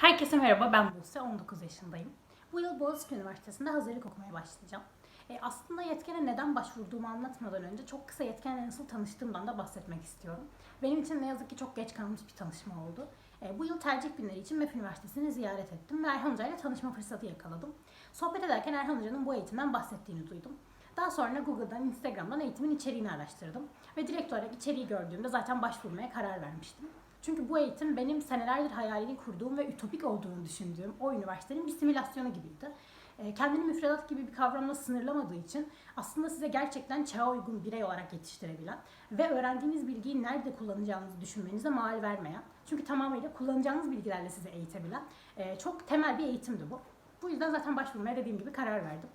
Herkese merhaba, ben Buse, 19 yaşındayım. Bu yıl Boğaziçi Üniversitesi'nde hazırlık okumaya başlayacağım. E, aslında yetkene neden başvurduğumu anlatmadan önce çok kısa yetkenle nasıl tanıştığımdan da bahsetmek istiyorum. Benim için ne yazık ki çok geç kalmış bir tanışma oldu. E, bu yıl tercih günleri için MEF Üniversitesi'ni ziyaret ettim ve Erhan Hoca ile tanışma fırsatı yakaladım. Sohbet ederken Erhan Hoca'nın bu eğitimden bahsettiğini duydum. Daha sonra Google'dan, Instagram'dan eğitimin içeriğini araştırdım. Ve direkt olarak içeriği gördüğümde zaten başvurmaya karar vermiştim. Çünkü bu eğitim benim senelerdir hayalini kurduğum ve ütopik olduğunu düşündüğüm o üniversitenin bir simülasyonu gibiydi. Ee, Kendini müfredat gibi bir kavramla sınırlamadığı için aslında size gerçekten çağa uygun birey olarak yetiştirebilen ve öğrendiğiniz bilgiyi nerede kullanacağınızı düşünmenize mal vermeyen, çünkü tamamıyla kullanacağınız bilgilerle sizi eğitebilen e, çok temel bir eğitimdi bu. Bu yüzden zaten başvurmaya dediğim gibi karar verdim.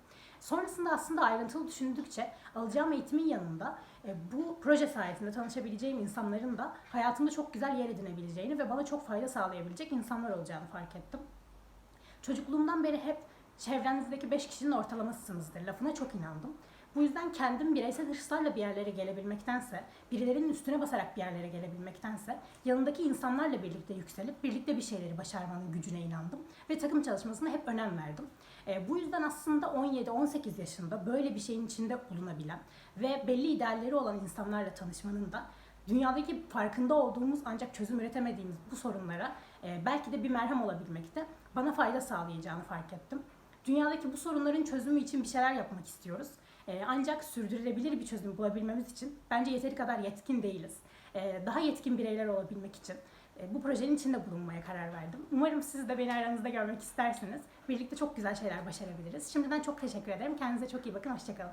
Sonrasında aslında ayrıntılı düşündükçe alacağım eğitimin yanında e, bu proje sayesinde tanışabileceğim insanların da hayatımda çok güzel yer edinebileceğini ve bana çok fayda sağlayabilecek insanlar olacağını fark ettim. Çocukluğumdan beri hep çevrenizdeki 5 kişinin ortalamasısınızdır lafına çok inandım. Bu yüzden kendim bireysel hırslarla bir yerlere gelebilmektense, birilerinin üstüne basarak bir yerlere gelebilmektense, yanındaki insanlarla birlikte yükselip birlikte bir şeyleri başarmanın gücüne inandım ve takım çalışmasına hep önem verdim. E, bu yüzden aslında 17-18 yaşında böyle bir şeyin içinde bulunabilen ve belli idealleri olan insanlarla tanışmanın da dünyadaki farkında olduğumuz ancak çözüm üretemediğimiz bu sorunlara e, belki de bir merhem olabilmekte bana fayda sağlayacağını fark ettim. Dünyadaki bu sorunların çözümü için bir şeyler yapmak istiyoruz. E, ancak sürdürülebilir bir çözüm bulabilmemiz için bence yeteri kadar yetkin değiliz. E, daha yetkin bireyler olabilmek için e, bu projenin içinde bulunmaya karar verdim. Umarım siz de beni aranızda görmek istersiniz. Birlikte çok güzel şeyler başarabiliriz. Şimdiden çok teşekkür ederim. Kendinize çok iyi bakın. Hoşçakalın.